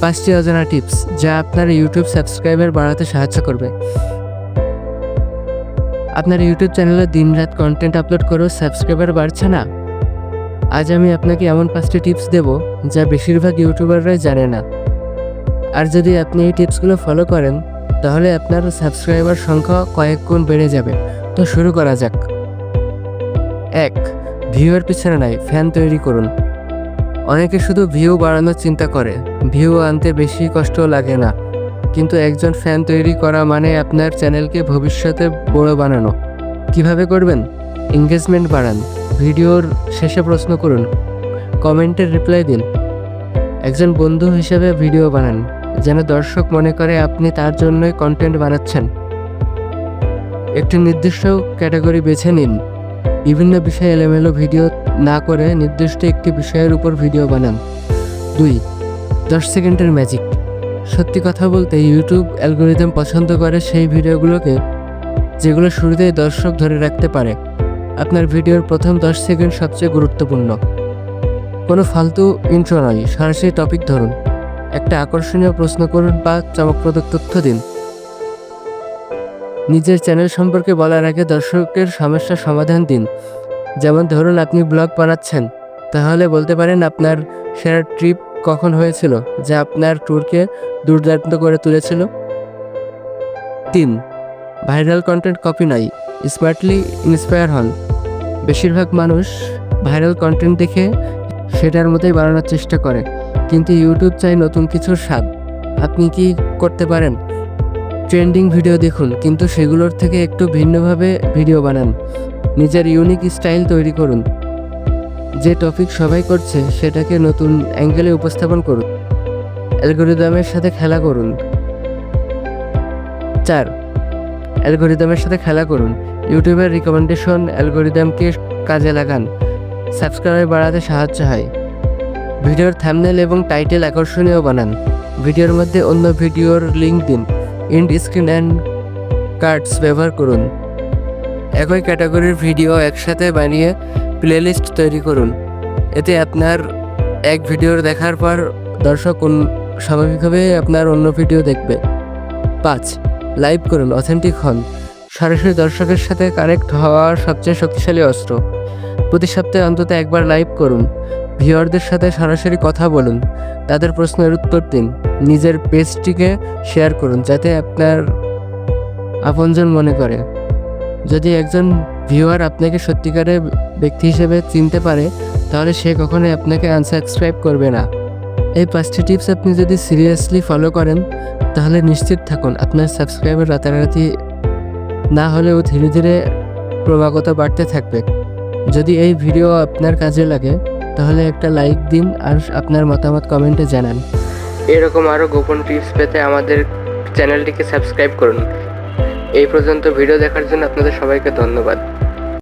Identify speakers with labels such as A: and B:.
A: পাঁচটি অজানা টিপস যা আপনার ইউটিউব সাবস্ক্রাইবার বাড়াতে সাহায্য করবে। আপনার ইউটিউব চ্যানেলে দিনরাত কন্টেন্ট আপলোড করেও সাবস্ক্রাইবার বাড়ছে না? আজ আমি আপনাকে এমন পাঁচটি টিপস দেব যা বেশিরভাগ ইউটিউবাররাই জানে না। আর যদি আপনি এই টিপসগুলো ফলো করেন, তাহলে আপনার সাবস্ক্রাইবার সংখ্যা কয়েক গুণ বেড়ে যাবে। তো শুরু করা যাক। এক, ভিউয়ের পিছনে নাই ফ্যান তৈরি করুন। অনেকে শুধু ভিউ বাড়ানোর চিন্তা করে। ভিউ আনতে বেশি কষ্ট লাগে না। কিন্তু একজন ফ্যান তৈরি করা মানে আপনার চ্যানেলকে ভবিষ্যতে বড় বানানো। কীভাবে করবেন? এঙ্গেজমেন্ট বাড়ান। ভিডিওর শেষে প্রশ্ন করুন। কমেন্টের রিপ্লাই দিন। একজন বন্ধু হিসেবে ভিডিও বানান, যেন দর্শক মনে করে আপনি তার জন্যই কন্টেন্ট বানাচ্ছেন। একটি নির্দিষ্ট ক্যাটাগরি বেছে নিন। বিভিন্ন বিষয়ে এলোমেলো ভিডিও না করে নির্দিষ্ট একটি বিষয়ের উপর ভিডিও বানান। দুই দশ সেকেন্ডের ম্যাজিক সত্যি কথা বলতে ইউটিউব অ্যালগোরিদম পছন্দ করে সেই ভিডিওগুলোকে, যেগুলো শুরুতেই দর্শক ধরে রাখতে পারে। আপনার ভিডিওর প্রথম দশ সেকেন্ড সবচেয়ে গুরুত্বপূর্ণ। কোনো ফালতু ইন্ট্রো নয়, সরাসরি টপিক ধরুন। একটা আকর্ষণীয় প্রশ্ন করুন বা চমকপ্রদ তথ্য দিন। নিজের চ্যানেল সম্পর্কে বলার আগে দর্শকের সমস্যার সমাধান দিন। যেমন ধরুন, আপনি ব্লগ বানাচ্ছেন, তাহলে বলতে পারেন আপনার সেরা ট্রিপ কখন হয়েছিল যা আপনার ট্যুরকে দুর্দান্ত করে তুলেছিল? তিন ভাইরাল কন্টেন্ট কপি নাই স্মার্টলি ইন্সপায়ার হন। বেশিরভাগ মানুষ ভাইরাল কন্টেন্ট দেখে সেটার মতোই বানানোর চেষ্টা করে, কিন্তু ইউটিউব চাই নতুন কিছুর স্বাদ। আপনি কি করতে পারেন? ট্রেন্ডিং ভিডিও দেখুন, কিন্তু সেগুলোর থেকে একটু ভিন্নভাবে ভিডিও বানান। নিজের ইউনিক স্টাইল তৈরি করুন। যে টপিক সবাই করছে, সেটাকে নতুন অ্যাঙ্গেলে উপস্থাপন করুন। অ্যালগোরিদমের সাথে খেলা করুন। চার, অ্যালগোরিদমের সাথে খেলা করুন। ইউটিউবের রিকমেন্ডেশন অ্যালগোরিদমকে কাজে লাগান। সাবস্ক্রাইবার বাড়াতে সাহায্য হয়। ভিডিওর থাম্বনেল এবং টাইটেল আকর্ষণীয় বানান। ভিডিওর মধ্যে অন্য ভিডিওর লিঙ্ক দিন। ইন্ড স্ক্রিন অ্যান্ড কার্ডস ব্যবহার করুন। একই ক্যাটাগরির ভিডিও একসাথে বানিয়ে প্লেলিস্ট তৈরি করুন। এতে আপনার এক ভিডিওর দেখার পর দর্শক স্বাভাবিকভাবে আপনার অন্য ভিডিও দেখবে। পাঁচ লাইভ করুন অথেন্টিক হন। সরাসরি দর্শকের সাথে কানেক্ট হওয়ার সবচেয়ে শক্তিশালী অস্ত্র। প্রতি সপ্তাহে অন্তত একবার লাইভ করুন। ভিউয়ারদের সাথে সরাসরি কথা বলুন। তাদের প্রশ্নের উত্তর দিন। নিজের পেজটিকে শেয়ার করুন, যাতে আপনার আপনজন মনে করে। যদি একজন ভিউয়ার আপনাকে সত্যিকারের ব্যক্তি হিসেবে চিনতে পারে, তাহলে সে কখনোই আপনাকে আনসাবস্ক্রাইব করবে না। এই পাঁচটি টিপস আপনি যদি সিরিয়াসলি ফলো করেন, তাহলে নিশ্চিত থাকুন আপনার সাবস্ক্রাইবার রাতারাতি না হলেও ধীরে ধীরে ক্রমাগত বাড়তে থাকবে। যদি এই ভিডিও আপনার কাজে লাগে, তাহলে একটা লাইক দিন আর আপনার মতামত কমেন্টে জানান। এরকম আরও গোপন টিপস পেতে আমাদের চ্যানেলটিকে সাবস্ক্রাইব করুন। এই পর্যন্ত ভিডিও দেখার জন্য আপনাদের সবাইকে ধন্যবাদ।